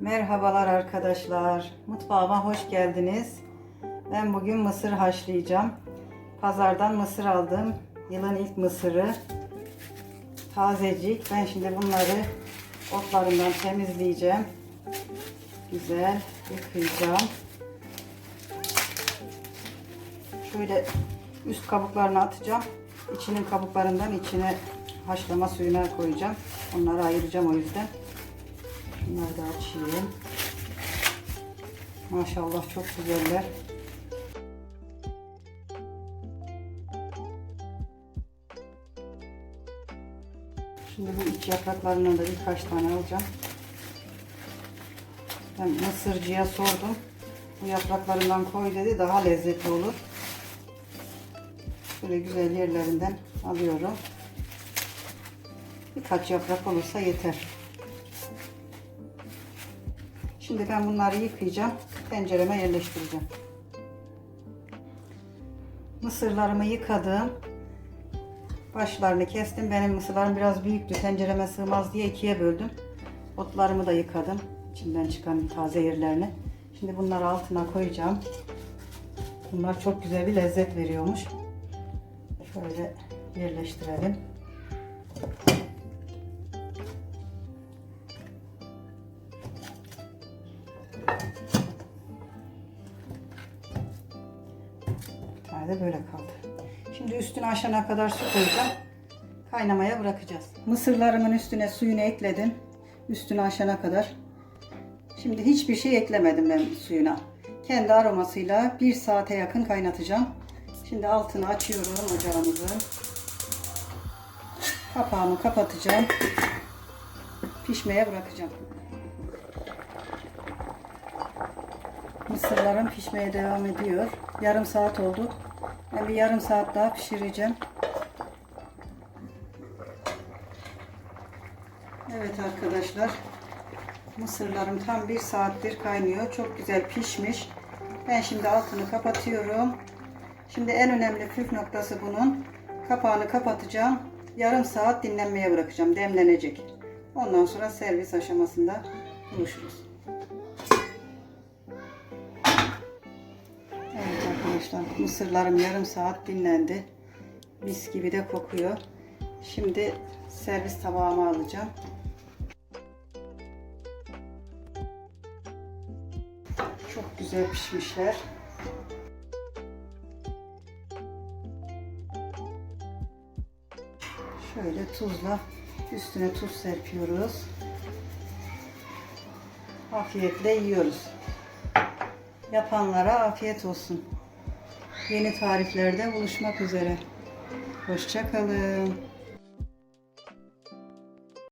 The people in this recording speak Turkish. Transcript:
Merhabalar arkadaşlar. Mutfağıma hoş geldiniz. Ben bugün mısır haşlayacağım. Pazardan mısır aldım. Yılın ilk mısırı. Tazecik. Ben şimdi bunları otlarından temizleyeceğim. Güzel yıkayacağım. Şöyle üst kabuklarını atacağım. İçinin kabuklarından içine haşlama suyuna koyacağım. Onları ayıracağım o yüzden. Bunları da açayım. Maşallah çok güzeller. Şimdi bu iç yapraklarından da birkaç tane alacağım. Ben mısırcıya sordum. Bu yapraklarından koy dedi daha lezzetli olur. Böyle güzel yerlerinden alıyorum. Birkaç yaprak olursa yeter. Şimdi ben bunları yıkayacağım. Tencereme yerleştireceğim. Mısırlarımı yıkadım. Başlarını kestim. Benim mısırlarım biraz büyüktü. Tencereme sığmaz diye ikiye böldüm. Otlarımı da yıkadım. İçinden çıkan taze yerlerini. Şimdi bunları altına koyacağım. Bunlar çok güzel bir lezzet veriyormuş. Şöyle yerleştirelim. Bir de böyle kaldı. Şimdi üstüne aşana kadar su koyacağım. Kaynamaya bırakacağız. Mısırlarımın üstüne suyunu ekledim. Üstüne aşana kadar. Şimdi hiçbir şey eklemedim ben suyuna. Kendi aromasıyla bir saate yakın kaynatacağım. Şimdi altını açıyorum ocağımızı. Kapağını kapatacağım. Pişmeye bırakacağım. Mısırlarım pişmeye devam ediyor. Yarım saat oldu. Ben bir yarım saat daha pişireceğim. Evet arkadaşlar. Mısırlarım tam bir saattir kaynıyor. Çok güzel pişmiş. Ben şimdi altını kapatıyorum. Şimdi en önemli püf noktası bunun. Kapağını kapatacağım. Yarım saat dinlenmeye bırakacağım. Demlenecek. Ondan sonra servis aşamasında buluşuruz. Arkadaşlar mısırlarım yarım saat dinlendi. Mis gibi de kokuyor. Şimdi servis tabağıma alacağım. Çok güzel pişmişler. Şöyle tuzla üstüne tuz serpiyoruz. Afiyetle yiyoruz. Yapanlara afiyet olsun. Yeni tariflerde buluşmak üzere. Hoşça kalın.